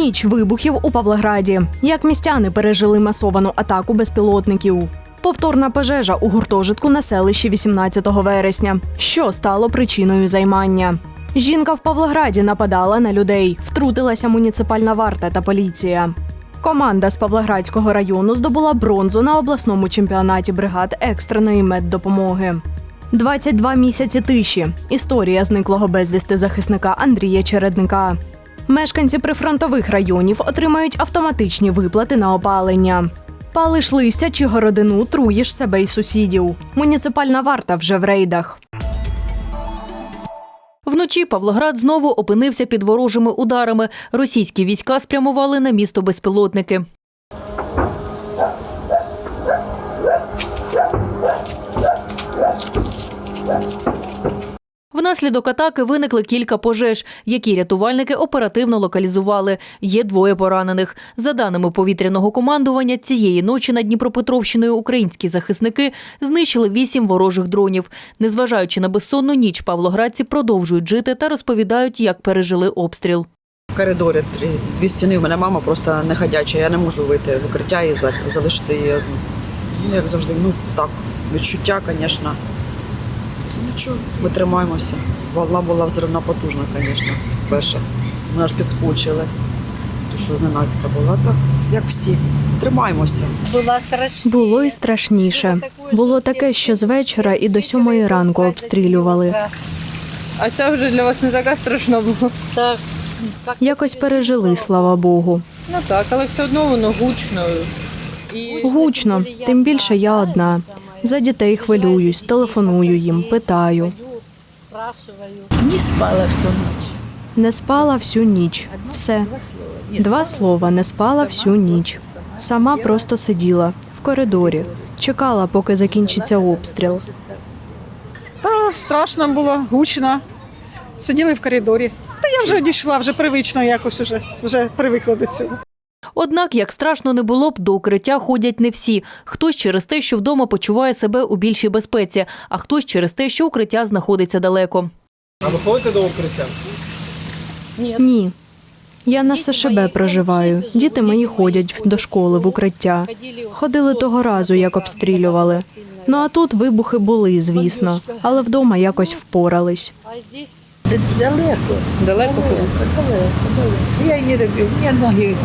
Ніч вибухів у Павлограді. Як містяни пережили масовану атаку безпілотників. Повторна пожежа у гуртожитку на селищі 18 вересня. Що стало причиною займання? Жінка в Павлограді нападала на людей. Втрутилася муніципальна варта та поліція. Команда з Павлоградського району здобула бронзу на обласному чемпіонаті бригад екстреної меддопомоги. 22 місяці тиші. Історія зниклого безвісти захисника Андрія Чередника. Мешканці прифронтових районів отримають автоматичні виплати на опалення. Палиш листя чи городину, труїш себе й сусідів. Муніципальна варта вже в рейдах. Вночі Павлоград знову опинився під ворожими ударами. Російські війська спрямували на місто безпілотники. Внаслідок атаки виникли кілька пожеж, які рятувальники оперативно локалізували. Є двоє поранених. За даними повітряного командування, цієї ночі над Дніпропетровщиною українські захисники знищили вісім ворожих дронів. Незважаючи на безсонну ніч, павлоградці продовжують жити та розповідають, як пережили обстріл. В коридорі дві стіни. У мене мама просто не ходяча. Я не можу вийти в укриття і за- залишити її. Ну, як завжди, ну так, відчуття, звісно. Нічого, ми тримаємося. Волна була взривна потужна, звісно, перша. Ми аж підскочили. То що зненацька була. Так, як всі. Тримаємося. Була страшніше. Було і страшніше. Було таке, що з вечора і до сьомої ранку обстрілювали. А ця вже для вас не така страшна була. Так. Якось пережили, слава Богу. Ну так, але все одно воно гучно. І Гучно, тим більше я одна. За дітей хвилююсь, телефоную їм, питаю. Не спала всю ночь. Не спала всю ніч. Все. Два слова не спала всю ніч. Сама просто сиділа в коридорі, чекала, поки закінчиться обстріл. Та страшно було, гучно. Сиділи в коридорі. Та я вже одійшла, вже привично якось уже, вже привикла до цього. Однак, як страшно не було б, до укриття ходять не всі. Хтось через те, що вдома почуває себе у більшій безпеці, а хтось через те, що укриття знаходиться далеко. А ви ходите до укриття? Ні. Я на СШБ проживаю. Діти мої ходять до школи в укриття. Ходили того разу, як обстрілювали. Ну а тут вибухи були, звісно, але вдома якось впорались. А Далеко, далеко далеко. Я не роблю, у мене ноги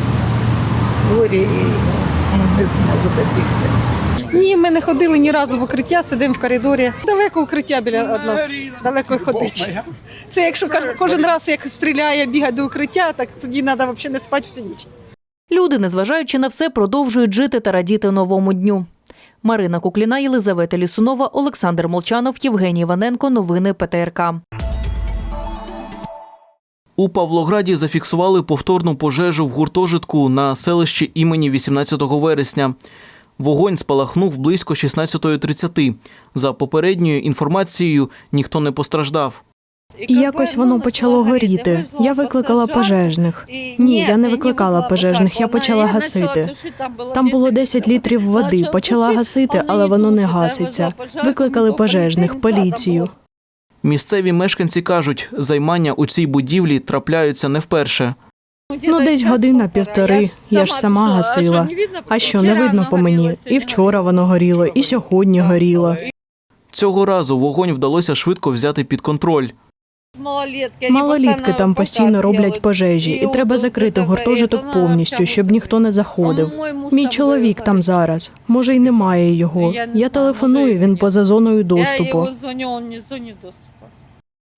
хворі і не зможу добігти. Ні, ми не ходили ні разу в укриття, сидимо в коридорі. Далеко укриття біля од нас, далеко й ходить. Це якщо кожен раз як стріляє, бігає до укриття, так тоді треба взагалі не спати всю ніч. Люди, незважаючи на все, продовжують жити та радіти новому дню. Марина Кукліна, Єлизавета Лісунова, Олександр Молчанов, Євгеній Іваненко. Новини ПТРК. У Павлограді зафіксували повторну пожежу в гуртожитку на селищі імені 18 вересня. Вогонь спалахнув близько 16.30. За попередньою інформацією, ніхто не постраждав. І якось воно почало горіти. Я викликала пожежних. Ні, я не викликала пожежних, я почала гасити. Там було 10 літрів води, почала гасити, але воно не гаситься. Викликали пожежних, поліцію. Місцеві мешканці кажуть, займання у цій будівлі трапляються не вперше. Ну, десь година-півтори. Я ж сама гасила. А що, не видно по мені? І вчора воно горіло, і сьогодні горіло. Цього разу вогонь вдалося швидко взяти під контроль. Малолітки там постійно роблять пожежі, і треба закрити гуртожиток повністю, щоб ніхто не заходив. Мій чоловік там зараз. Може, й немає його. Я телефоную, він поза зоною доступу.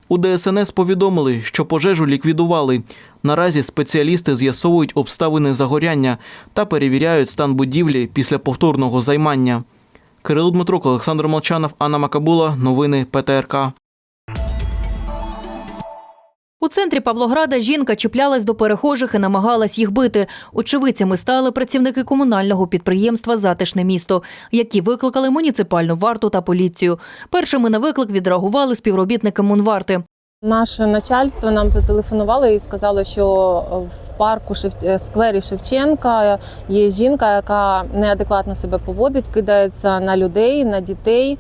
У ДСНС повідомили, що пожежу ліквідували. Наразі спеціалісти з'ясовують обставини загоряння та перевіряють стан будівлі після повторного займання. Кирило Дмитрук, Олександр Молчанов, Анна Макабула. Новини ПТРК. У центрі Павлограда жінка чіплялась до перехожих і намагалась їх бити. Очевидцями стали працівники комунального підприємства Затишне місто, які викликали муніципальну варту та поліцію. Першими на виклик відреагували співробітники Мунварти. Наше начальство нам зателефонувало і сказало, що в парку Шев- е, сквері Шевченка є жінка, яка неадекватно себе поводить, кидається на людей, на дітей,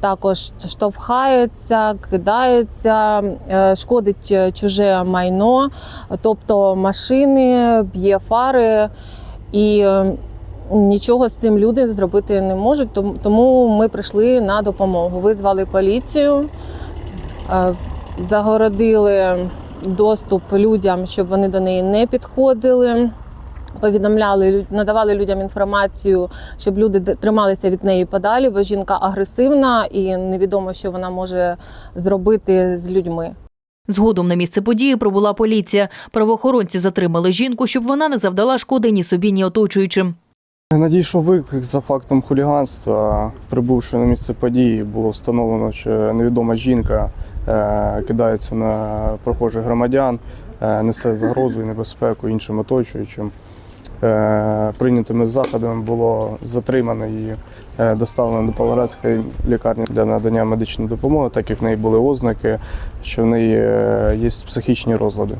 також штовхається, кидається, е, шкодить е, чуже майно, тобто машини, б'є фари і. е, Нічого з цим люди зробити не можуть, тому- ми прийшли на допомогу. Визвали поліцію, е, загородили доступ людям, щоб вони до неї не підходили. Повідомляли, надавали людям інформацію, щоб люди трималися від неї подалі, бо жінка агресивна і невідомо, що вона може зробити з людьми. Згодом на місце події прибула поліція. Правоохоронці затримали жінку, щоб вона не завдала шкоди ні собі, ні оточуючим. Надійшов виклик за фактом хуліганства. Прибувши на місце події, було встановлено, що невідома жінка е, кидається на прохожих громадян, е, несе загрозу і небезпеку іншим оточуючим. Е, Прийнятими заходами було затримано і доставлено до Павлоградської лікарні для надання медичної допомоги, так як в неї були ознаки, що в неї є психічні розлади.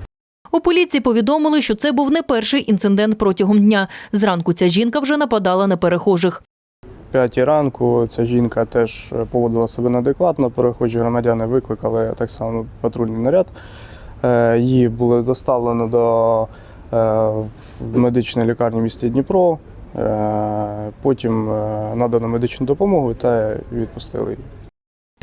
У поліції повідомили, що це був не перший інцидент протягом дня. Зранку ця жінка вже нападала на перехожих. п'ятій ранку ця жінка теж поводила себе неадекватно. Перехожі громадяни викликали так само патрульний наряд. Е, Її було доставлено до е, медичної лікарні в місті Дніпро. Е, Потім е, надано медичну допомогу та відпустили її.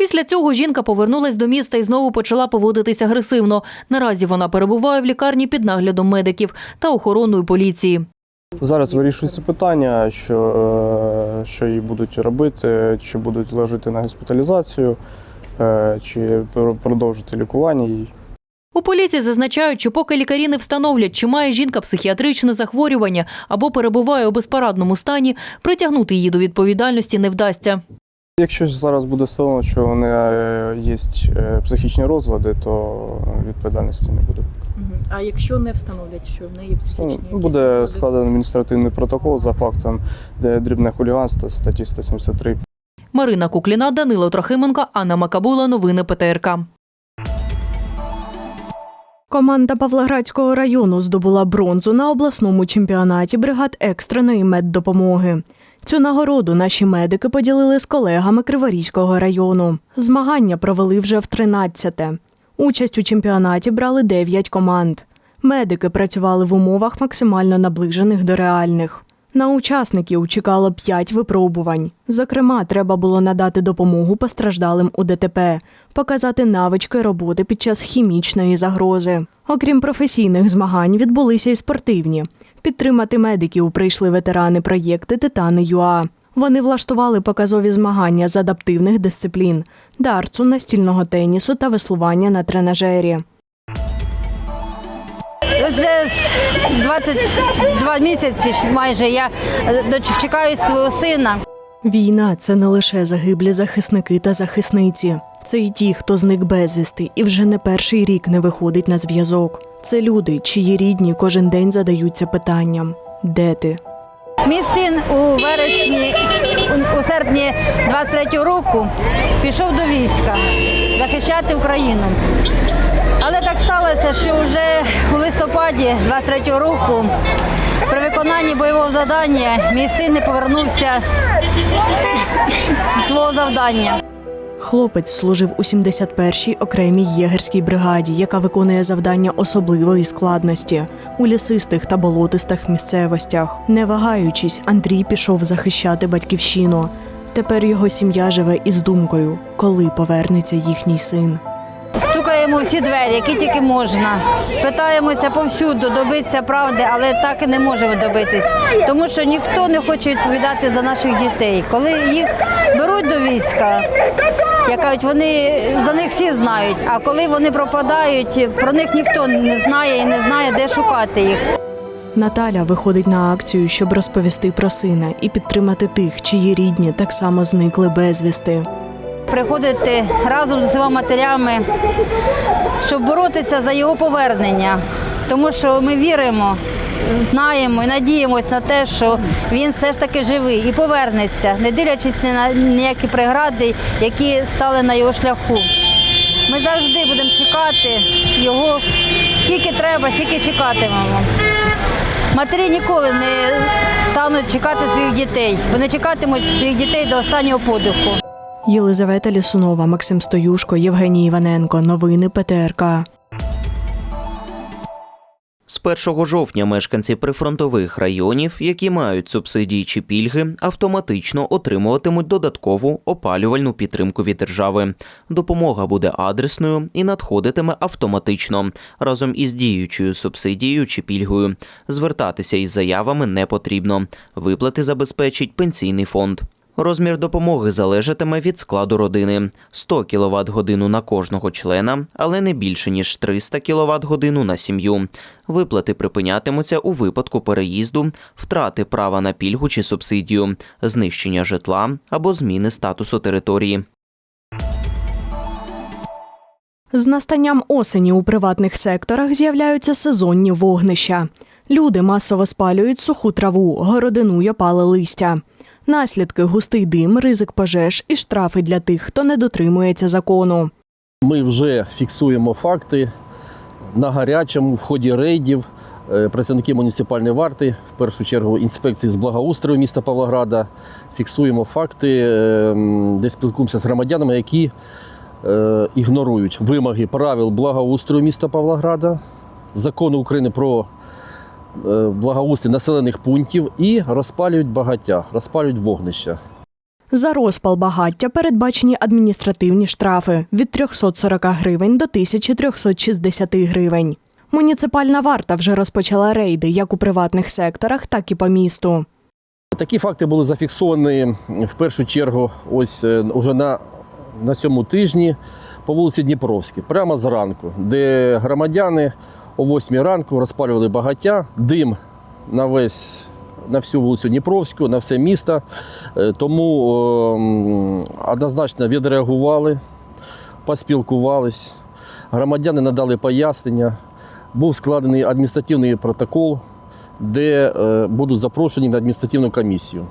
Після цього жінка повернулась до міста і знову почала поводитись агресивно. Наразі вона перебуває в лікарні під наглядом медиків та охороною поліції. Зараз вирішується питання, що, е, що їй будуть робити, чи будуть ложити на госпіталізацію, е, чи продовжити лікування їй. У поліції зазначають, що поки лікарі не встановлять, чи має жінка психіатричне захворювання або перебуває у безпарадному стані, притягнути її до відповідальності не вдасться. Якщо ж зараз буде встановлено, що вони е, є е, психічні розлади, то відповідальності не буде. А якщо не встановлять, що в неї психічні Ну, Буде розлади? складено адміністративний протокол за фактом де дрібне хуліганство статті 173 Марина Кукліна, Данило Трохименко, Анна Макабула. Новини ПТРК. Команда Павлоградського району здобула бронзу на обласному чемпіонаті бригад екстреної меддопомоги. Цю нагороду наші медики поділили з колегами Криворізького району. Змагання провели вже в 13-те. Участь у чемпіонаті брали 9 команд. Медики працювали в умовах максимально наближених до реальних. На учасників чекало 5 випробувань. Зокрема, треба було надати допомогу постраждалим у ДТП, показати навички роботи під час хімічної загрози. Окрім професійних змагань, відбулися й спортивні. Підтримати медиків прийшли ветерани проєкти Титани ЮА. Вони влаштували показові змагання з адаптивних дисциплін дарцу, настільного тенісу та веслування на тренажері. Вже з 22 місяці майже я е, дочекаю свого сина. Війна це не лише загиблі захисники та захисниці. Це й ті, хто зник безвісти і вже не перший рік не виходить на зв'язок. Це люди, чиї рідні кожен день задаються питанням: де ти? Мій син у вересні, у, серпні 23 року пішов до війська захищати Україну. Але так сталося, що вже у листопаді 23 року при виконанні бойового завдання мій син не повернувся з свого завдання. Хлопець служив у 71-й окремій єгерській бригаді, яка виконує завдання особливої складності у лісистих та болотистих місцевостях. Не вагаючись, Андрій пішов захищати батьківщину. Тепер його сім'я живе із думкою, коли повернеться їхній син. Стукаємо всі двері, які тільки можна. Питаємося повсюду добитися правди, але так і не можемо добитись, тому що ніхто не хоче відповідати за наших дітей. Коли їх беруть до війська, як кажуть, вони за них всі знають. А коли вони пропадають, про них ніхто не знає і не знає, де шукати їх. Наталя виходить на акцію, щоб розповісти про сина і підтримати тих, чиї рідні так само зникли безвісти. Приходити разом з усіма матерями, щоб боротися за його повернення. Тому що ми віримо, знаємо і надіємося на те, що він все ж таки живий і повернеться, не дивлячись на ніякі прегради, які стали на його шляху. Ми завжди будемо чекати його скільки треба, стільки чекатимемо. Матері ніколи не стануть чекати своїх дітей. Вони чекатимуть своїх дітей до останнього подиху. Єлизавета Лісунова, Максим Стоюшко, Євгеній Іваненко. Новини ПТРК. З 1 жовтня мешканці прифронтових районів, які мають субсидії чи пільги, автоматично отримуватимуть додаткову опалювальну підтримку від держави. Допомога буде адресною і надходитиме автоматично разом із діючою субсидією чи пільгою. Звертатися із заявами не потрібно. Виплати забезпечить пенсійний фонд. Розмір допомоги залежатиме від складу родини: 100 кВт годину на кожного члена, але не більше ніж 300 кВт годину на сім'ю. Виплати припинятимуться у випадку переїзду, втрати права на пільгу чи субсидію, знищення житла або зміни статусу території. З настанням осені у приватних секторах з'являються сезонні вогнища. Люди масово спалюють суху траву, городину й опале листя. Наслідки густий дим, ризик пожеж і штрафи для тих, хто не дотримується закону. Ми вже фіксуємо факти на гарячому в ході рейдів. е, Працівники муніципальної варти, в першу чергу інспекції з благоустрою міста Павлограда, фіксуємо факти, е, де спілкуємося з громадянами, які е, ігнорують вимоги правил благоустрою міста Павлограда, закону України про благоустрій населених пунктів і розпалюють багаття, розпалюють вогнища. За розпал багаття передбачені адміністративні штрафи від 340 гривень до 1360 гривень. Муніципальна варта вже розпочала рейди як у приватних секторах, так і по місту. Такі факти були зафіксовані в першу чергу ось е, уже на, на цьому тижні по вулиці Дніпровській, прямо зранку, де громадяни о 8 ранку розпалювали багаття, дим на весь. На всю вулицю Дніпровську, на все місто. Е, Тому е, однозначно відреагували, поспілкувались. Громадяни надали пояснення. Був складений адміністративний протокол, де е, будуть запрошені на адміністративну комісію.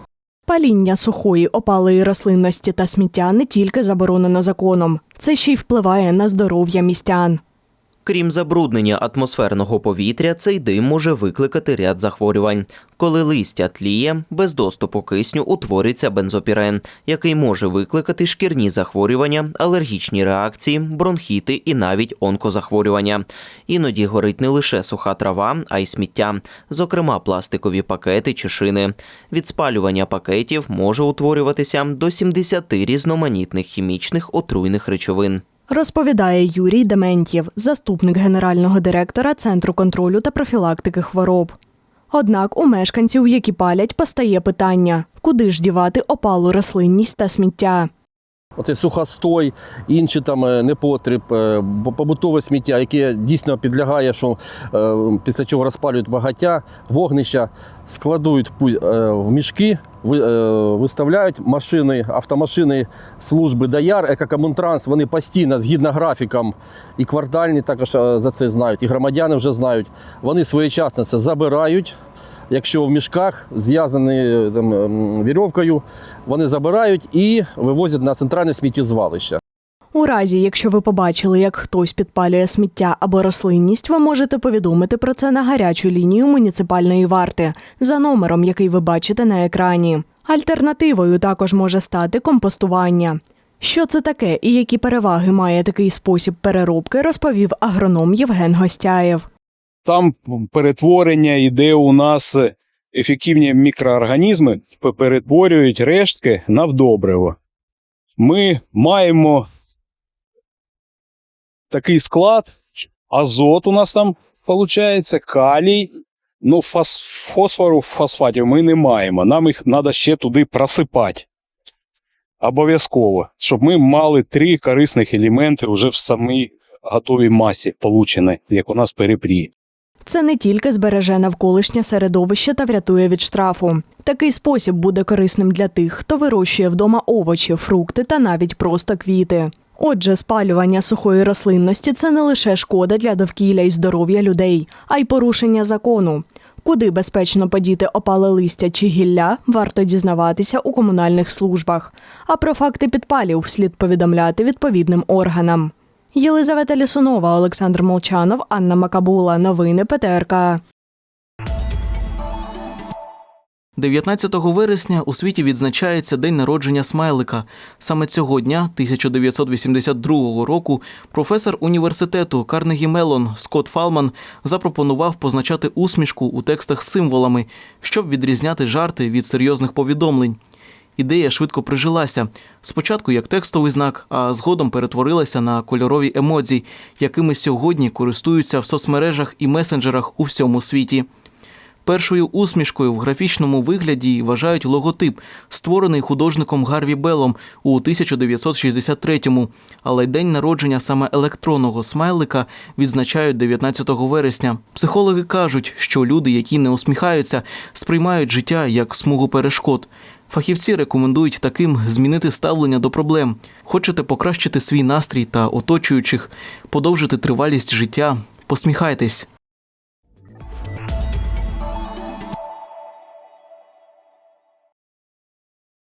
Паління сухої опалої рослинності та сміття не тільки заборонено законом, це ще й впливає на здоров'я містян. Крім забруднення атмосферного повітря, цей дим може викликати ряд захворювань. Коли листя тліє, без доступу кисню утворюється бензопірен, який може викликати шкірні захворювання, алергічні реакції, бронхіти і навіть онкозахворювання. Іноді горить не лише суха трава, а й сміття, зокрема пластикові пакети чи шини. Від спалювання пакетів може утворюватися до 70 різноманітних хімічних отруйних речовин. Розповідає Юрій Дементьєв, заступник генерального директора Центру контролю та профілактики хвороб. Однак у мешканців, які палять, постає питання, куди ж дівати опалу рослинність та сміття. Оце сухостой, інші там е, непотріб, е, побутове сміття, яке дійсно підлягає, що е, після чого розпалюють багаття, вогнища, складують в мішки, виставляють машини, автомашини служби ДАЯР, Екокомунтранс, вони постійно згідно графікам, і квартальні також за це знають, і громадяни вже знають. Вони своєчасно це забирають. Якщо в мішках зв'язані там, ем, вірьовкою, вони забирають і вивозять на центральне сміттєзвалище. У разі, якщо ви побачили, як хтось підпалює сміття або рослинність, ви можете повідомити про це на гарячу лінію муніципальної варти за номером, який ви бачите на екрані. Альтернативою також може стати компостування. Що це таке і які переваги має такий спосіб переробки, розповів агроном Євген Гостяєв. Там перетворення йде у нас ефективні мікроорганізми, перетворюють рештки на вдобриво. Ми маємо такий склад, азот у нас там виходить, калій, ну фос, фосфору, фосфатів ми не маємо. Нам їх треба ще туди просипати. Обов'язково, щоб ми мали три корисних елементи вже в самій готовій масі, полученої, як у нас перепрії. Це не тільки збереже навколишнє середовище та врятує від штрафу. Такий спосіб буде корисним для тих, хто вирощує вдома овочі, фрукти та навіть просто квіти. Отже, спалювання сухої рослинності це не лише шкода для довкілля і здоров'я людей, а й порушення закону. Куди безпечно подіти опале листя чи гілля, варто дізнаватися у комунальних службах. А про факти підпалів слід повідомляти відповідним органам. Єлизавета Лісунова, Олександр Молчанов, Анна Макабула. Новини ПТРК. 19 вересня у світі відзначається День народження смайлика. Саме цього дня, 1982 року, професор університету Карнегі Мелон Скотт Фалман запропонував позначати усмішку у текстах символами, щоб відрізняти жарти від серйозних повідомлень. Ідея швидко прижилася. Спочатку як текстовий знак, а згодом перетворилася на кольорові емодзі, якими сьогодні користуються в соцмережах і месенджерах у всьому світі. Першою усмішкою в графічному вигляді вважають логотип, створений художником Гарві Беллом у 1963-му. Але день народження саме електронного смайлика відзначають 19 вересня. Психологи кажуть, що люди, які не усміхаються, сприймають життя як смугу перешкод. Фахівці рекомендують таким змінити ставлення до проблем. Хочете покращити свій настрій та оточуючих, подовжити тривалість життя. Посміхайтесь.